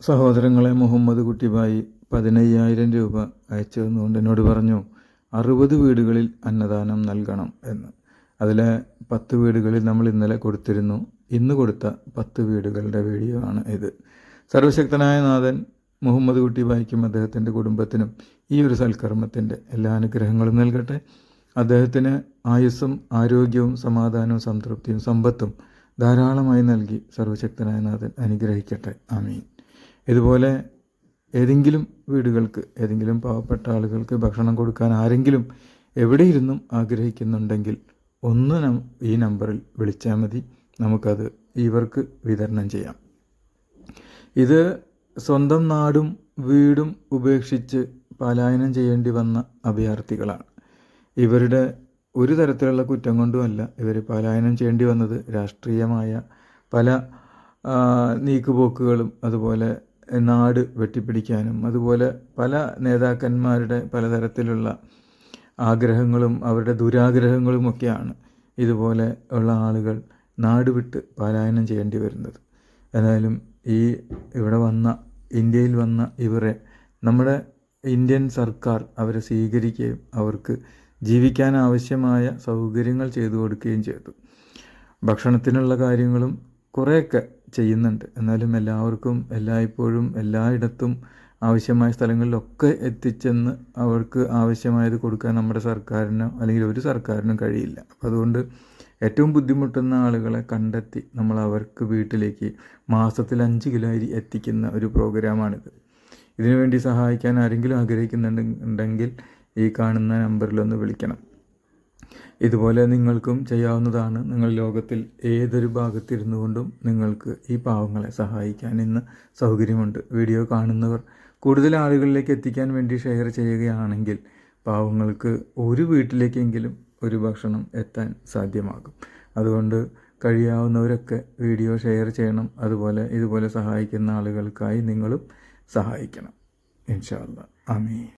സഹോദരങ്ങളെ മുഹമ്മദ് കുട്ടിബായി പതിനയ്യായിരം രൂപ അയച്ചു തന്നുകൊണ്ട് എന്നോട് പറഞ്ഞു അറുപത് വീടുകളിൽ അന്നദാനം നൽകണം എന്ന്. അതിലെ പത്ത് വീടുകളിൽ നമ്മൾ ഇന്നലെ കൊടുത്തിരുന്നു. ഇന്ന് കൊടുത്ത പത്ത് വീടുകളുടെ വീഡിയോ ആണ് ഇത്. സർവശക്തനായ നാഥൻ മുഹമ്മദ് കുട്ടിബായിക്കും അദ്ദേഹത്തിന്റെ കുടുംബത്തിനും ഈ ഒരു സൽക്കർമ്മത്തിന്റെ എല്ലാ അനുഗ്രഹങ്ങളും നൽകട്ടെ. അദ്ദേഹത്തിന് ആയുസ്സും ആരോഗ്യവും സമാധാനവും സംതൃപ്തിയും സമ്പത്തും ധാരാളമായി നൽകി സർവശക്തനായ നാഥൻ അനുഗ്രഹിക്കട്ടെ. ആമീൻ. ഇതുപോലെ ഏതെങ്കിലും വീടുകൾക്ക് ഏതെങ്കിലും പാവപ്പെട്ട ആളുകൾക്ക് ഭക്ഷണം കൊടുക്കാൻ ആരെങ്കിലും എവിടെയിരുന്നും ആഗ്രഹിക്കുന്നുണ്ടെങ്കിൽ ഒന്ന് നം- ഈ നമ്പറിൽ വിളിച്ചാൽ മതി. നമുക്കത് ഇവർക്ക് വിതരണം ചെയ്യാം. ഇത് സ്വന്തം നാടും വീടും ഉപേക്ഷിച്ച് പലായനം ചെയ്യേണ്ടി വന്ന അഭയാർത്ഥികളാണ്. ഇവരുടെ ഒരു തരത്തിലുള്ള കുറ്റം കൊണ്ടുമല്ല ഇവർ പലായനം ചെയ്യേണ്ടി വന്നത് രാഷ്ട്രീയമായ പല നീക്കുപോക്കുകളും അതുപോലെ നാട് വെട്ടിപ്പിടിക്കാനും അതുപോലെ പല നേതാക്കന്മാരുടെ പലതരത്തിലുള്ള ആഗ്രഹങ്ങളും അവരുടെ ദുരാഗ്രഹങ്ങളും ഒക്കെയാണ് ഇതുപോലെ ഉള്ള ആളുകൾ നാട് വിട്ട് പലായനം ചെയ്യേണ്ടി വരുന്നത്. ഏതായാലും ഈ ഇവിടെ വന്ന ഇന്ത്യയിൽ വന്ന ഇവരെ നമ്മുടെ ഇന്ത്യൻ സർക്കാർ അവരെ സ്വീകരിക്കുകയും അവർക്ക് ജീവിക്കാൻ ആവശ്യമായ സൗകര്യങ്ങൾ ചെയ്തു കൊടുക്കുകയും ചെയ്തു. ഭക്ഷണത്തിനുള്ള കാര്യങ്ങളും കുറേയൊക്കെ ചെയ്യുന്നുണ്ട്. എന്നാലും എല്ലാവർക്കും എല്ലായ്പ്പോഴും എല്ലായിടത്തും ആവശ്യമായ സ്ഥലങ്ങളിലൊക്കെ എത്തിച്ചെന്ന് അവർക്ക് ആവശ്യമായത് കൊടുക്കാൻ നമ്മുടെ സർക്കാരിനോ അല്ലെങ്കിൽ ഒരു സർക്കാരിനും കഴിയില്ല. അപ്പം അതുകൊണ്ട് ഏറ്റവും ബുദ്ധിമുട്ടുന്ന ആളുകളെ കണ്ടെത്തി നമ്മൾ അവർക്ക് വീട്ടിലേക്ക് മാസത്തിൽ അഞ്ച് കിലോ അരി എത്തിക്കുന്ന ഒരു പ്രോഗ്രാമാണിത്. ഇതിനുവേണ്ടി സഹായിക്കാൻ ആരെങ്കിലും ആഗ്രഹിക്കുന്നുണ്ടെങ്കിൽ ഈ കാണുന്ന നമ്പറിലൊന്ന് വിളിക്കണം. ഇതുപോലെ നിങ്ങൾക്കും ചെയ്യാവുന്നതാണ്. നിങ്ങൾ ലോകത്തിൽ ഏതൊരു ഭാഗത്തിരുന്നു കൊണ്ടും നിങ്ങൾക്ക് ഈ പാവങ്ങളെ സഹായിക്കാൻ ഇന്ന് സൗകര്യമുണ്ട്. വീഡിയോ കാണുന്നവർ കൂടുതൽ ആളുകളിലേക്ക് എത്തിക്കാൻ വേണ്ടി ഷെയർ ചെയ്യുകയാണെങ്കിൽ പാവങ്ങൾക്ക് ഒരു വീട്ടിലേക്കെങ്കിലും ഒരു ഭക്ഷണം എത്താൻ സാധ്യമാകും. അതുകൊണ്ട് കഴിയാവുന്നവരൊക്കെ വീഡിയോ ഷെയർ ചെയ്യണം. അതുപോലെ ഇതുപോലെ സഹായിക്കുന്ന ആളുകൾക്കായി നിങ്ങളും സഹായിക്കണം. ഇൻഷാല്ല ആമീൻ.